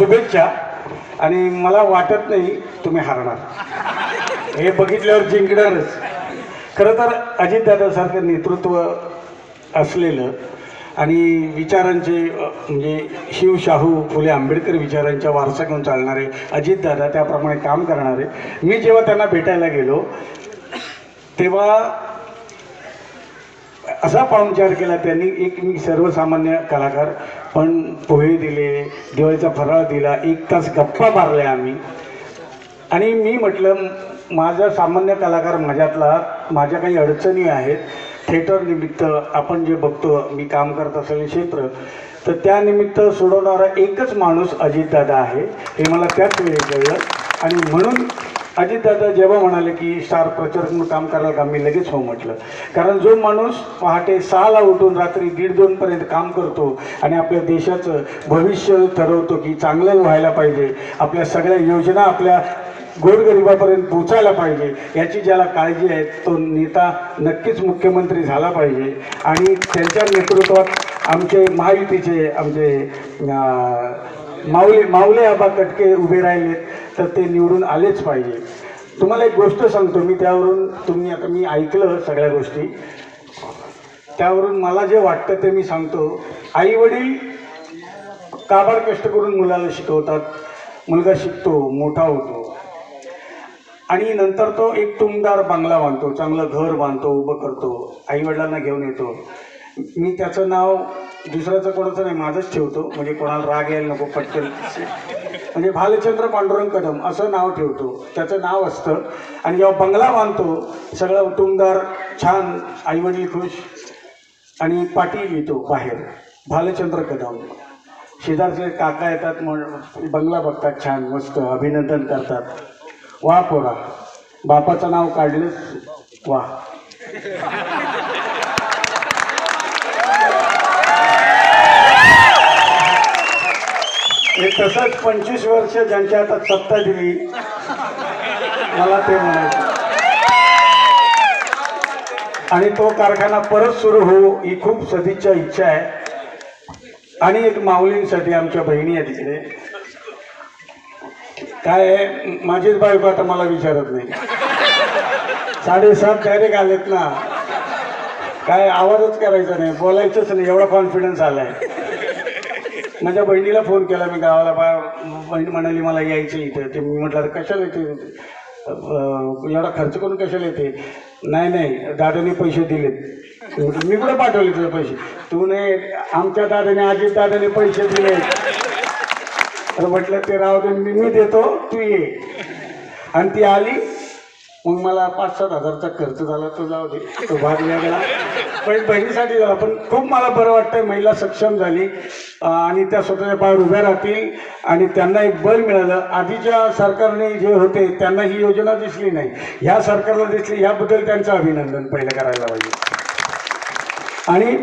शुभेच्छा. आणि मला वाटत नाही तुम्ही हारणार. हे बघितल्यावर जिंकणारच. खरं तर अजितदादासारखं नेतृत्व असलेलं आणि विचारांचे म्हणजे शिव शाहू फुले आंबेडकर विचारांच्या वारसा घेऊन चालणारे अजितदादा त्याप्रमाणे काम करणारे मी जेव्हा त्यांना भेटायला गेलो तेव्हा असा पाहुणचार केला त्यांनी एक मी सर्वसामान्य कलाकार पण पोहे दिले दिवाळीचा फराळ दिला एक तास गप्पा मारल्या आम्ही. आणि मी म्हटलं माझा सामान्य कलाकार माझ्यातला माझ्या काही अडचणी आहेत. थिएटर निमित्त आपण जे बघतो मी काम करत असलेले क्षेत्र तर त्यानिमित्त सोडवणारा एकच माणूस अजितदादा आहे. हे मला त्याच वेळी कळलं. आणि म्हणून अजितदादा जेव्हा म्हणाले की स्टार प्रचारक म्हणून काम करायला का मी लगेच हो म्हटलं. कारण जो माणूस पहाटे सहाला उठून रात्री दीड दोनपर्यंत काम करतो आणि आपल्या देशाचं भविष्य ठरवतो की चांगलं व्हायला पाहिजे आपल्या सगळ्या योजना आपल्या गोरगरिबापर्यंत पोचायला पाहिजे याची ज्याला काळजी आहे तो नेता नक्कीच मुख्यमंत्री झाला पाहिजे. आणि त्यांच्या नेतृत्वात आमचे महायुतीचे आमचे माऊले माऊले आबा कटके उभे राहिलेत तर ते निवडून आलेच पाहिजे. तुम्हाला एक गोष्ट सांगतो मी त्यावरून तुम्ही आता मी ऐकलं सगळ्या गोष्टी. त्यावरून मला जे वाटतं ते मी सांगतो. आईवडील काबाड कष्ट करून मुलाला शिकवतात. मुलगा शिकतो मोठा होतो. आणि नंतर तो एक तुमदार बंगला बांधतो चांगलं घर बांधतो उभं करतो आईवडिलांना घेऊन येतो. मी त्याचं नाव दुसऱ्याचं कोणाचं नाही माझंच ठेवतो. म्हणजे कोणाला राग यायला नको पटकन. म्हणजे भालचंद्र पांडुरंग कदम असं नाव ठेवतो. त्याचं नाव असतं. आणि जेव्हा बंगला बांधतो सगळं कुटुंबदार छान आईवडील खुश. आणि पाटी येतो बाहेर भालचंद्र कदम. शेजारचे काका येतात मग बंगला बघतात छान मस्त अभिनंदन करतात. वा पोरा बापाचं नाव काढलंच वा. तसंच पंचवीस वर्ष ज्यांच्या हातात सत्ता दिली मला ते म्हणायचं. आणि तो कारखाना परत सुरू हो ही खूप सदिच्छा इच्छा आहे. आणि एक माऊलींसाठी आमच्या बहिणी आहे तिकडे काय आहे, माझीच बायको आता मला विचारत नाही. साडेसात डायरेक्ट आलेत ना. काय आवाजच करायचा नाही. बोलायचंच नाही. एवढा कॉन्फिडन्स आलाय. माझ्या बहिणीला फोन केला मी गावाला बा बहीण म्हणाली मला यायचं इथं. ते मी म्हटलं कशाला येते? एवढा खर्च करून कशाला येते? नाही नाही दादाने पैसे दिलेत. मी म्हटलं, मी कुठे पाठवले तुझे पैसे? तू नाही आमच्या दादाने अजित दादाने पैसे दिले. तर म्हटलं ते राहू दे मी मी देतो तू ये. आणि ती आली. मग मला पाच सात हजारचा खर्च झाला तो जाऊ दे तो भाग वेगळा. पण बहिणीसाठी झाला पण खूप मला बरं वाटतंय महिला सक्षम झाली. आणि त्या स्वतःच्या पायावर उभ्या राहतील आणि त्यांना एक बल मिळालं. आधीच्या सरकारने जे होते त्यांना ही योजना दिसली नाही. ह्या सरकारला दिसली याबद्दल त्यांचं अभिनंदन पहिलं करायला पाहिजे. आणि